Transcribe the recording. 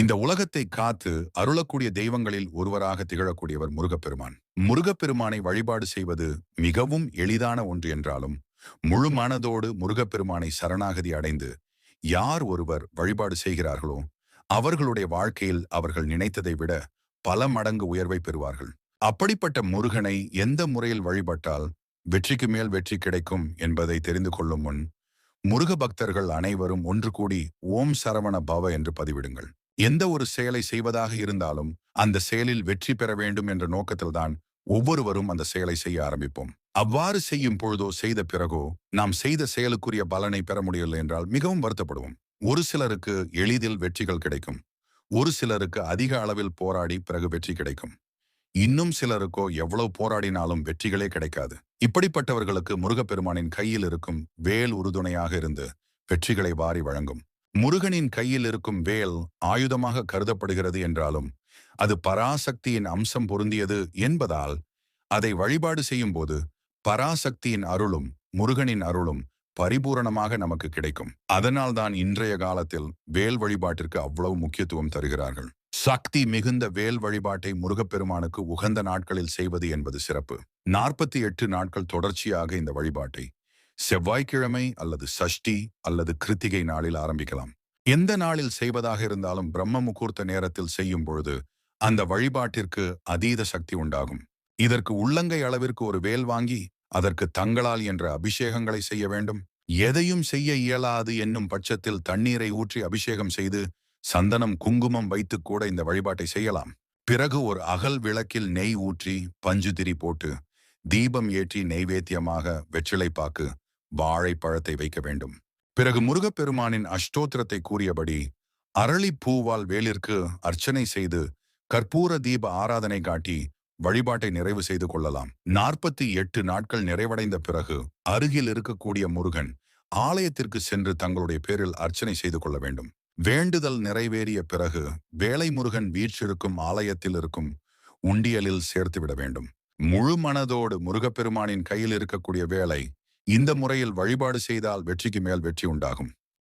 இந்த உலகத்தை காத்து அருளக்கூடிய தெய்வங்களில் ஒருவராக திகழக்கூடியவர் முருகப்பெருமான். முருகப்பெருமானை வழிபாடு செய்வது மிகவும் எளிதான ஒன்று என்றாலும் முழு மனதோடு முருகப்பெருமானை சரணாகதி அடைந்து யார் ஒருவர் வழிபாடு செய்கிறார்களோ அவர்களுடைய வாழ்க்கையில் அவர்கள் நினைத்ததை விட பல மடங்கு உயர்வை பெறுவார்கள். அப்படிப்பட்ட முருகனை எந்த முறையில் வழிபட்டால் வெற்றிக்கு மேல் வெற்றி கிடைக்கும் என்பதை தெரிந்து கொள்ளும் முன் முருக பக்தர்கள் அனைவரும் ஒன்று கூடி ஓம் சரவண பவ என்று பதிவிடுங்கள். எந்த ஒரு செயலை செய்வதாக இருந்தாலும் அந்த செயலில் வெற்றி பெற வேண்டும் என்ற நோக்கத்தில்தான் ஒவ்வொருவரும் அந்த செயலை செய்ய ஆரம்பிப்போம். அவ்வாறு செய்யும் பொழுதோ செய்த பிறகோ நாம் செய்த செயலுக்குரிய பலனை பெற முடியவில்லை என்றால் மிகவும் வருத்தப்படுவோம். ஒரு சிலருக்கு எளிதில் வெற்றிகள் கிடைக்கும். ஒரு சிலருக்கு அதிக அளவில் போராடி பிறகு வெற்றி கிடைக்கும். இன்னும் சிலருக்கோ எவ்வளவு போராடினாலும் வெற்றிகளே கிடைக்காது. இப்படிப்பட்டவர்களுக்கு முருகப்பெருமானின் கையில் இருக்கும் வேல் உறுதுணையாக இருந்து வெற்றிகளை வாரி வழங்கும். முருகனின் கையில் இருக்கும் வேல் ஆயுதமாக கருதப்படுகிறது என்றாலும் அது பராசக்தியின் அம்சம் பொருந்தியது என்பதால் அதை வழிபாடு செய்யும் போது பராசக்தியின் அருளும் முருகனின் அருளும் பரிபூரணமாக நமக்கு கிடைக்கும். அதனால்தான் இன்றைய காலத்தில் வேல் வழிபாட்டிற்கு அவ்வளவு முக்கியத்துவம் தருகிறார்கள். சக்தி மிகுந்த வேல் வழிபாட்டை முருகப்பெருமானுக்கு உகந்த நாட்களில் செய்வது என்பது சிறப்பு. நாற்பத்தி எட்டு நாட்கள் தொடர்ச்சியாக இந்த வழிபாட்டை செவ்வாய்க்கிழமை அல்லது சஷ்டி அல்லது கிருத்திகை நாளில் ஆரம்பிக்கலாம். எந்த நாளில் செய்வதாக இருந்தாலும் பிரம்ம முகூர்த்த நேரத்தில் செய்யும் பொழுது அந்த வழிபாட்டிற்கு அதீத சக்தி உண்டாகும். இதற்கு உள்ளங்கை அளவிற்கு ஒரு வேல் வாங்கி அதற்கு தங்களால் என்ற அபிஷேகங்களை செய்ய வேண்டும். எதையும் செய்ய இயலாது என்னும் பட்சத்தில் தண்ணீரை ஊற்றி அபிஷேகம் செய்து சந்தனம் குங்குமம் வைத்து கூட இந்த வழிபாட்டை செய்யலாம். பிறகு ஒரு அகல் விளக்கில் நெய் ஊற்றி பஞ்சு திரி போட்டு தீபம் ஏற்றி நெய்வேத்தியமாக வெற்றிலை பாக்கு வாழைப்பழத்தை வைக்க வேண்டும். பிறகு முருகப்பெருமானின் அஷ்டோத்திரத்தை கூறியபடி அரளி பூவால் வேலிற்கு அர்ச்சனை செய்து கற்பூர தீப ஆராதனை காட்டி வழிபாட்டை நிறைவு செய்து கொள்ளலாம். நாற்பத்தி எட்டு நாட்கள் நிறைவடைந்த பிறகு அருகில் இருக்கக்கூடிய முருகன் ஆலயத்திற்கு சென்று தங்களுடைய பேரில் அர்ச்சனை செய்து கொள்ள வேண்டும். வேண்டுதல் நிறைவேறிய பிறகு வேலை முருகன் வீற்றிருக்கும் ஆலயத்தில் இருக்கும் உண்டியலில் சேர்த்துவிட வேண்டும். முழு மனதோடு முருகப்பெருமானின் கையில் இருக்கக்கூடிய வேலை இந்த முறையில் வழிபாடு செய்தால் வெற்றிக்கு மேல் வெற்றி உண்டாகும்.